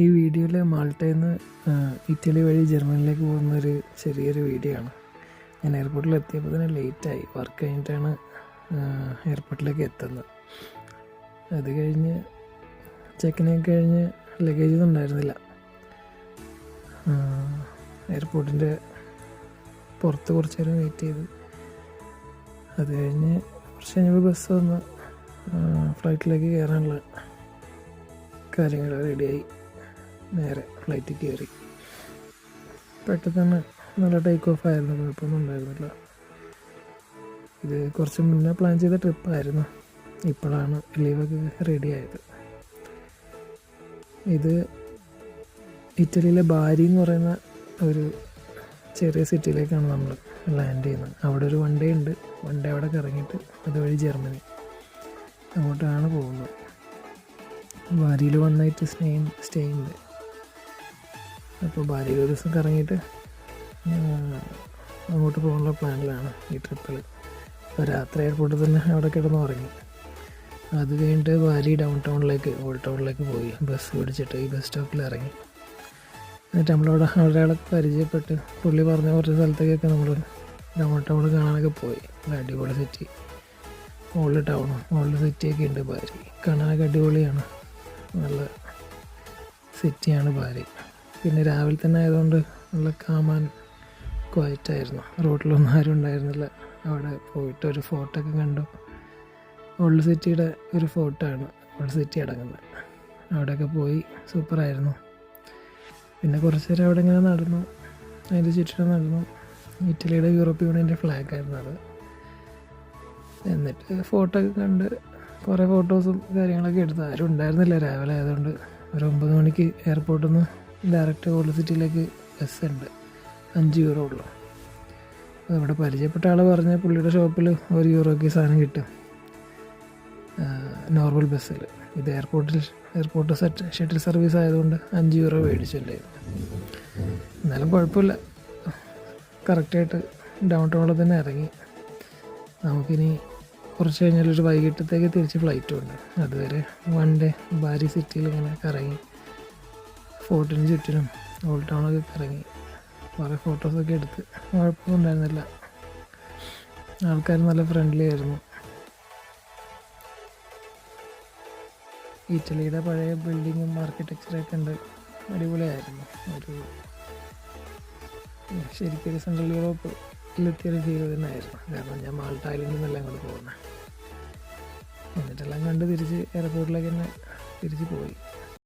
ഈ വീഡിയോയിൽ മാൾട്ടയിൽ നിന്ന് ഇറ്റലി വഴി ജർമ്മനിലേക്ക് പോകുന്ന ഒരു ചെറിയൊരു വീഡിയോ ആണ്. ഞാൻ എയർപോർട്ടിൽ എത്തിയപ്പോൾ തന്നെ ലേറ്റായി വർക്ക് കഴിഞ്ഞിട്ടാണ് എയർപോർട്ടിലേക്ക് എത്തുന്നത്. അത് കഴിഞ്ഞ് ചെക്കിനൊക്കെ കഴിഞ്ഞ് ലഗേജ് ഒന്നും ഉണ്ടായിരുന്നില്ല. എയർപോർട്ടിന്റെ പുറത്ത് കുറച്ച് നേരം വെയിറ്റ് ചെയ്ത്. അത് കഴിഞ്ഞ് കുറച്ച് കഴിഞ്ഞപ്പോൾ ബസ് വന്ന് ഫ്ലൈറ്റിലേക്ക് കയറാനുള്ള കാര്യങ്ങൾ റെഡിയായി നേരെ ഫ്ലൈറ്റിൽ കയറി. പെട്ടെന്ന് നല്ല ടേക്ക് ഓഫ് ആയിരുന്നു കുഴപ്പമൊന്നും ഉണ്ടായിരുന്നില്ല. ഇത് കുറച്ച് മുന്നേ പ്ലാൻ ചെയ്ത ട്രിപ്പായിരുന്നു ഇപ്പോഴാണ് ലീവൊക്കെ റെഡി ആയത്. ഇത് ഇറ്റലിയിലെ ബാരി എന്ന് പറയുന്ന ഒരു ചെറിയ സിറ്റിയിലേക്കാണ് നമ്മൾ ലാൻഡ് ചെയ്യുന്നത്. അവിടെ ഒരു വൺ ഡേ ഉണ്ട്. വൺ ഡേ അവിടെ കറങ്ങിയിട്ട് അതുവഴി ജർമ്മനി. അങ്ങോട്ടാണ് പോകുന്നത്. ബാരിയിൽ വൺ നൈറ്റ് സ്റ്റേ സ്റ്റേ ഉണ്ട്. അപ്പോൾ ഭാര്യ ഒരു ദിവസം കറങ്ങിയിട്ട് അങ്ങോട്ട് പോകാനുള്ള പ്ലാനിലാണ് ഈ ട്രിപ്പിൽ അപ്പോൾ രാത്രി എയർപോർട്ടിൽ തന്നെ അവിടെ കിടന്ന് ഉറങ്ങി. അത് കഴിഞ്ഞിട്ട് ഭാര്യ ഡൗൺ ടൗണിലേക്ക് ഓൾഡ് ടൗണിലേക്ക് പോയി. ബസ് പിടിച്ചിട്ട് ഈ ബസ് സ്റ്റോപ്പിൽ ഇറങ്ങി. എന്നിട്ട് നമ്മളവിടെ ഒരാളെ പരിചയപ്പെട്ട് പുള്ളി പറഞ്ഞ കുറച്ച് സ്ഥലത്തേക്കൊക്കെ നമ്മൾ ഡൗൺ ടൗൺ കാണാനൊക്കെ പോയി. അടിപൊളി സിറ്റി ഓൾഡ് ടൗണും ഓൾഡ് സിറ്റിയൊക്കെ ഉണ്ട് ബാരി കാണാനൊക്കെ അടിപൊളിയാണ്. നല്ല സിറ്റിയാണ് ബാരി പിന്നെ രാവിലെ തന്നെ ആയതുകൊണ്ട് നല്ല കാമാൻ ക്വയറ്റായിരുന്നു റോഡിലൊന്നും ആരും ഉണ്ടായിരുന്നില്ല. അവിടെ പോയിട്ട് ഒരു ഫോട്ടോ ഒക്കെ കണ്ടു. ഓൾഡ് സിറ്റിയുടെ ഒരു ഫോട്ടോ ആണ് ഓൾഡ് സിറ്റി അടങ്ങുന്നത്. അവിടെയൊക്കെ പോയി സൂപ്പറായിരുന്നു പിന്നെ കുറച്ച് നേരം അവിടെ ഇങ്ങനെ നടന്നു. അതിന്റെ ചുറ്റിലും നടന്നു. ഇറ്റലിയുടെ യൂറോപ്യൻ യൂണിയന്റെ ഫ്ലാഗ് ആയിരുന്നു അത്. എന്നിട്ട് ഫോട്ടോ ഒക്കെ കണ്ട് കുറേ ഫോട്ടോസും കാര്യങ്ങളൊക്കെ എടുത്തു. ആരും ഉണ്ടായിരുന്നില്ല രാവിലെ ആയതുകൊണ്ട്. ഒരു ഒമ്പത് മണിക്ക് എയർപോർട്ടിൽ നിന്ന് ഡയറക്റ്റ് ഓൾഡ് സിറ്റിയിലേക്ക് ബസ് ഉണ്ട് അഞ്ച് യൂറോ ഉള്ളൂ. അവിടെ പരിചയപ്പെട്ട ആൾ പറഞ്ഞ പുള്ളിയുടെ ഷോപ്പിൽ ഒരു യൂറോയ്ക്ക് സാധനം കിട്ടും. നോർമൽ ബസ്സിൽ ഇത് എയർപോർട്ടിൽ എയർപോർട്ട് സെറ്റ് ഷട്ടിൽ സർവീസ് ആയതുകൊണ്ട് അഞ്ച് യൂറോ മേടിച്ചല്ലേ. എന്നാലും കുഴപ്പമില്ല. കറക്റ്റായിട്ട് ഡൗൺ ടൗണിൽ തന്നെ ഇറങ്ങി. നമുക്കിനി കുറച്ച് കഴിഞ്ഞാൽ ഒരു വൈകിട്ടത്തേക്ക് തിരിച്ച് ഫ്ലൈറ്റും ഉണ്ട്. അതുവരെ വൺ ഡേ ബാരി സിറ്റിയിൽ ഇങ്ങനെ കറങ്ങി. ഫോർട്ടിന് ചുറ്റിനും ഓൾഡ് ടൗണൊക്കെ കറങ്ങി. കുറേ ഫോട്ടോസൊക്കെ എടുത്ത്. കുഴപ്പമൊന്നും ഉണ്ടായിരുന്നില്ല ആൾക്കാർ നല്ല ഫ്രണ്ട്ലി ആയിരുന്നു. ഇറ്റലിയുടെ പഴയ ബിൽഡിങ്ങും ആർക്കിടെക്ചറൊക്കെ ഉണ്ട്. അടിപൊളിയായിരുന്നു. ഒരു ശരിക്കൊരു സെൻട്രൽ യൂറോപ്പിലെത്തിയൊരു ജീവിതം തന്നെയായിരുന്നു. കാരണം ഞാൻ മാൾട്ട ഐലൻഡിൽ നിന്നെല്ലാം പോകുന്നത് എന്നിട്ടെല്ലാം കണ്ട് തിരിച്ച് എയർപോർട്ടിലേക്ക് തന്നെ തിരിച്ച് പോയി.